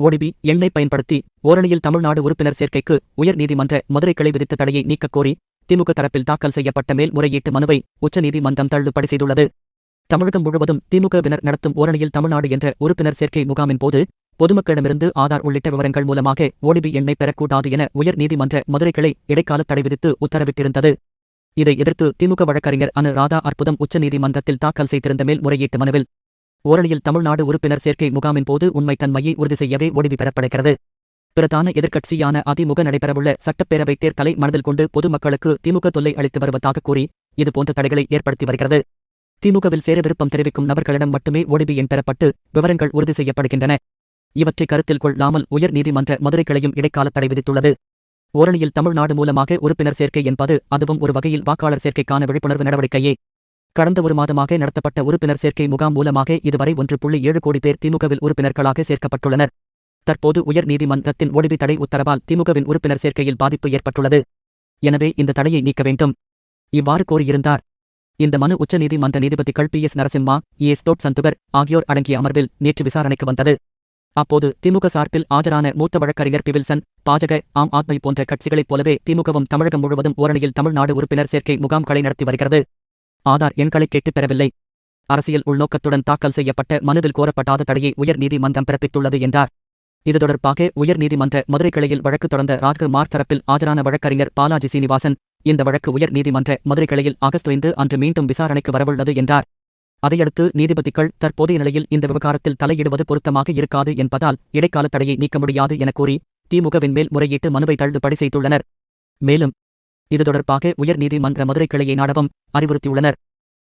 OTP எண்ணை பயன்படுத்தி ஓரணியில் தமிழ்நாடு உறுப்பினர் சேர்க்கைக்கு உயர்நீதிமன்ற மதுரைக்களை மதுரை கிளை விதித்த தடையை நீக்கக் கோரி திமுக தரப்பில் தாக்கல் செய்யப்பட்ட மேல்முறையீட்டு மனுவை உச்சநீதிமன்றம் தள்ளுபடி செய்துள்ளது. தமிழகம் முழுவதும் திமுகவினர் நடத்தும் ஓரணியில் தமிழ்நாடு என்ற உறுப்பினர் சேர்க்கை முகாமின் போது பொதுமக்களிடமிருந்து ஆதார் உள்ளிட்ட விவரங்கள் மூலமாக ஓடிபி எண்ணை பெறக்கூடாது என உயர் நீதிமன்ற மதுரை கிளை இடைக்கால தடை விதித்து உத்தரவிட்டிருந்தது. இதை எதிர்த்து திமுக வழக்கறிஞர் அனு ராதா அற்புதம் உச்சநீதிமன்றத்தில் தாக்கல் செய்திருந்த மேல்முறையீட்டு மனுவில் ஓரணியில் தமிழ்நாடு உறுப்பினர் சேர்க்கை முகாமின் போது உண்மை தன்மையை உறுதி செய்யவே ஓடிபி பெறப்படுகிறது பிரதான எதிர்க்கட்சியான அதிமுக நடைபெறவுள்ள சட்டப்பேரவைத் தேர்தலை மனதில் கொண்டு பொதுமக்களுக்கு திமுக தொல்லை அளித்து வருவதாக கூறி இதுபோன்ற தடைகளை ஏற்படுத்தி வருகிறது. திமுகவில் சேர விருப்பம் தெரிவிக்கும் நபர்களிடம் மட்டுமே ஓடிபி எண் பெறப்பட்டு விவரங்கள் உறுதி செய்யப்படுகின்றன. இவற்றை கருத்தில் கொள்ளாமல் உயர் நீதிமன்ற மதுரை கிளையும் இடைக்கால தடை விதித்துள்ளது. ஓரணியில் தமிழ்நாடு மூலமாக உறுப்பினர் சேர்க்கை என்பது அதுவும் ஒரு வகையில் வாக்காளர் சேர்க்கைக்கான விழிப்புணர்வு நடவடிக்கையே. கடந்த ஒரு மாதமாக நடத்தப்பட்ட உறுப்பினர் சேர்க்கை முகாம் மூலமாக இதுவரை ஒன்று புள்ளி ஏழு கோடி பேர் திமுகவில் உறுப்பினர்களாக சேர்க்கப்பட்டுள்ளனர். தற்போது உயர் நீதிமன்றத்தின் ஒடிவி தடை உத்தரவால் திமுகவின் உறுப்பினர் சேர்க்கையில் பாதிப்பு ஏற்பட்டுள்ளது. எனவே இந்த தடையை நீக்க வேண்டும். இவ்வாறு கோரியிருந்தார். இந்த மனு உச்சநீதிமன்ற நீதிபதிகள் பி எஸ் நரசிம்மா ஏ ஸ்டோட் சந்துகர் ஆகியோர் அடங்கிய அமர்வில் நேற்று விசாரணைக்கு வந்தது. அப்போது திமுக சார்பில் ஆஜரான மூத்த வழக்கறிஞர் பிவில்சன் பாஜக ஆம் ஆத்மி போன்ற கட்சிகளைப் போலவே திமுகவும் தமிழகம் முழுவதும் ஓரணியில் தமிழ்நாடு உறுப்பினர் சேர்க்கை முகாம்களை நடத்தி வருகிறது. ஆதார் எண்களை கேட்டுப் பெறவில்லை. அரசியல் உள்நோக்கத்துடன் தாக்கல் செய்யப்பட்ட மனுவில் கோரப்படாத தடையை உயர் நீதிமன்றம் பிறப்பித்துள்ளது என்றார். இது தொடர்பாக உயர் நீதிமன்ற மதுரை கிளையில் வழக்கு தொடர்ந்த ராஜ்குமார் தரப்பில் ஆஜரான வழக்கறிஞர் பாலாஜி சீனிவாசன் இந்த வழக்கு உயர் நீதிமன்ற மதுரை கிளையில் ஆகஸ்ட் ஐந்து அன்று மீண்டும் விசாரணைக்கு வரவுள்ளது என்றார். அதையடுத்து நீதிபதிகள் தற்போதைய நிலையில் இந்த விவகாரத்தில் தலையிடுவது பொருத்தமாக இருக்காது என்பதால் இடைக்கால தடையை நீக்க முடியாது என கூறி திமுகவின் மேல் முறையீட்டு மனுவை தள்ளுபடி செய்துள்ளனர். மேலும் இது தொடர்பாக உயர் நீதிமன்ற மதுரை கிளையை நாடவும் அறிவுறுத்தியுள்ளனர்.